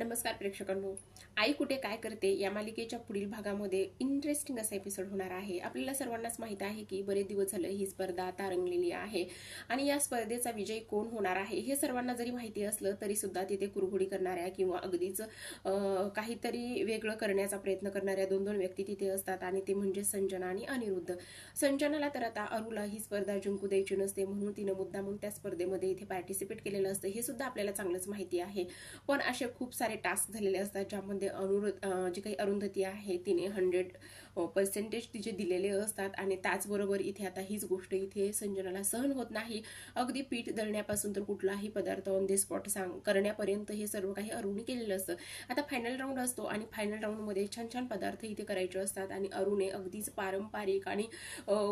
नमस्कार प्रेक्षकांनो. आई कुठे काय करते या मालिकेच्या पुढील भागामध्ये इंटरेस्टिंग असा एपिसोड होणार आहे. आपल्याला सर्वांनाच माहीत आहे की बरेच दिवस झालं ही स्पर्धा तारंगलेली आहे. आणि या स्पर्धेचा विजय कोण होणार आहे हे सर्वांना जरी माहिती असलं तरी सुद्धा तिथे कुरघोडी करणाऱ्या किंवा अगदीच काहीतरी वेगळं करण्याचा प्रयत्न करणाऱ्या दोन दोन व्यक्ती तिथे असतात आणि ते म्हणजे संजना आणि अनिरुद्ध. संजनाला तर आता अरुला ही स्पर्धा जिंकू द्यायची नसते म्हणून तिनं मुद्दा म्हणून त्या स्पर्धेमध्ये इथे पार्टिसिपेट केलेलं असतं हे सुद्धा आपल्याला चांगलंच माहिती आहे. पण असे खूप सारे टास्क झालेले असतात ज्यामध्ये अनुरुद्ध जी काही अरुंधती आहे तिने हंड्रेड पर्सेंटेज तिचे दिलेले असतात आणि त्याचबरोबर इथे आता हीच गोष्ट इथे संजनाला सहन होत नाही. अगदी पीठ दळण्यापासून तर कुठलाही पदार्थ ऑन द स्पॉट सांग करण्यापर्यंत हे सर्व काही अरुणी केलेलं असतं. आता फायनल राऊंड असतो आणि फायनल राऊंडमध्ये छान छान पदार्थ इथे करायचे असतात आणि अरुणे अगदीच पारंपरिक आणि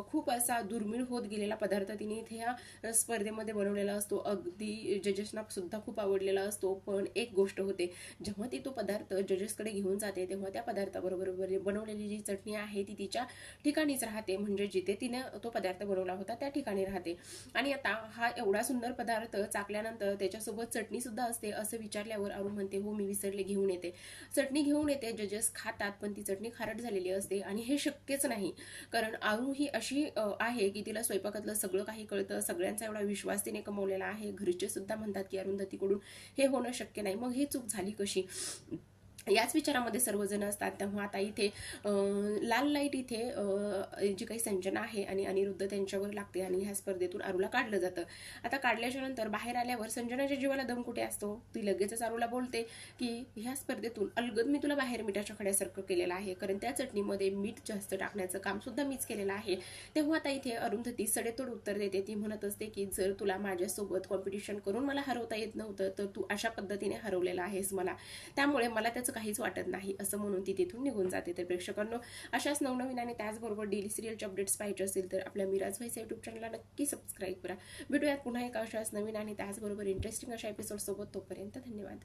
खूप असा दुर्मिळ होत गेलेला पदार्थ तिने इथे या स्पर्धेमध्ये बनवलेला असतो. अगदी जजेसना सुद्धा खूप आवडलेला असतो. पण एक गोष्ट होते जेव्हा ती तो पदार्थ जजेसकडे घेऊन जाते तेव्हा त्या पदार्थाबरोबर बनवलेली जी चटणी आहे ती तिच्या ठिकाणीच राहते. म्हणजे जिथे तिने तो पदार्थ बनवला होता त्या ठिकाणी राहते. आणि आता हा एवढा सुंदर पदार्थ चाकल्यानंतर त्याच्यासोबत चटणी सुद्धा असते असं विचारल्यावर अरुण म्हणते हो मी विसरले घेऊन येते. चटणी घेऊन येते जजेस खातात पण ती चटणी खारट झालेली असते आणि हे शक्यच नाही. कारण आरू ही अशी आहे की तिला स्वयंपाकातलं सगळं काही कळतं सगळ्यांचा एवढा विश्वास तिने कमवलेला आहे. घरचे सुद्धा म्हणतात की अरुंधतीकडून हे होणं शक्य नाही. मग ही चूक झाली. carico și याच विचारामध्ये सर्वजण असतात. तेव्हा आता इथे लाल लाइट इथे जी काही संजना आहे आणि अनिरुद्ध त्यांच्यावर लागते आणि ह्या स्पर्धेतून अरुला काढलं जातं. आता काढल्याच्या नंतर बाहेर आल्यावर संजनाच्या जीवाला दम कुठे असतो? ती लगेचच अरुला बोलते की ह्या स्पर्धेतून अलगद मी तुला बाहेर मिठाच्या खड्यासारखं केलेलं आहे. कारण त्या चटणीमध्ये मीठ जास्त टाकण्याचं काम सुद्धा मीच केलेलं आहे. तेव्हा आता इथे अरुंधती सडेतोड उत्तर देते. ती म्हणत असते की जर तुला माझ्यासोबत कॉम्पिटिशन करून मला हरवता येत नव्हतं तर तू अशा पद्धतीने हरवलेला आहेस मला. त्यामुळे मला त्याचं काहीच वाटत नाही असं म्हणून ती तिथून निघून जाते. तर प्रेक्षकांनो अशाच नवनवीन आणि त्याचबरोबर डेली सिरियलचे अपडेट्स पाहिजे असेल तर आपल्या मिराज व्हायचा युट्यूब चॅनलला नक्की सबस्क्राईब करा. भेटूयात पुन्हा एका अशाच नवीन आणि त्याचबरोबर इंटरेस्टिंग अशा एपिसोड सोबत. तोपर्यंत धन्यवाद.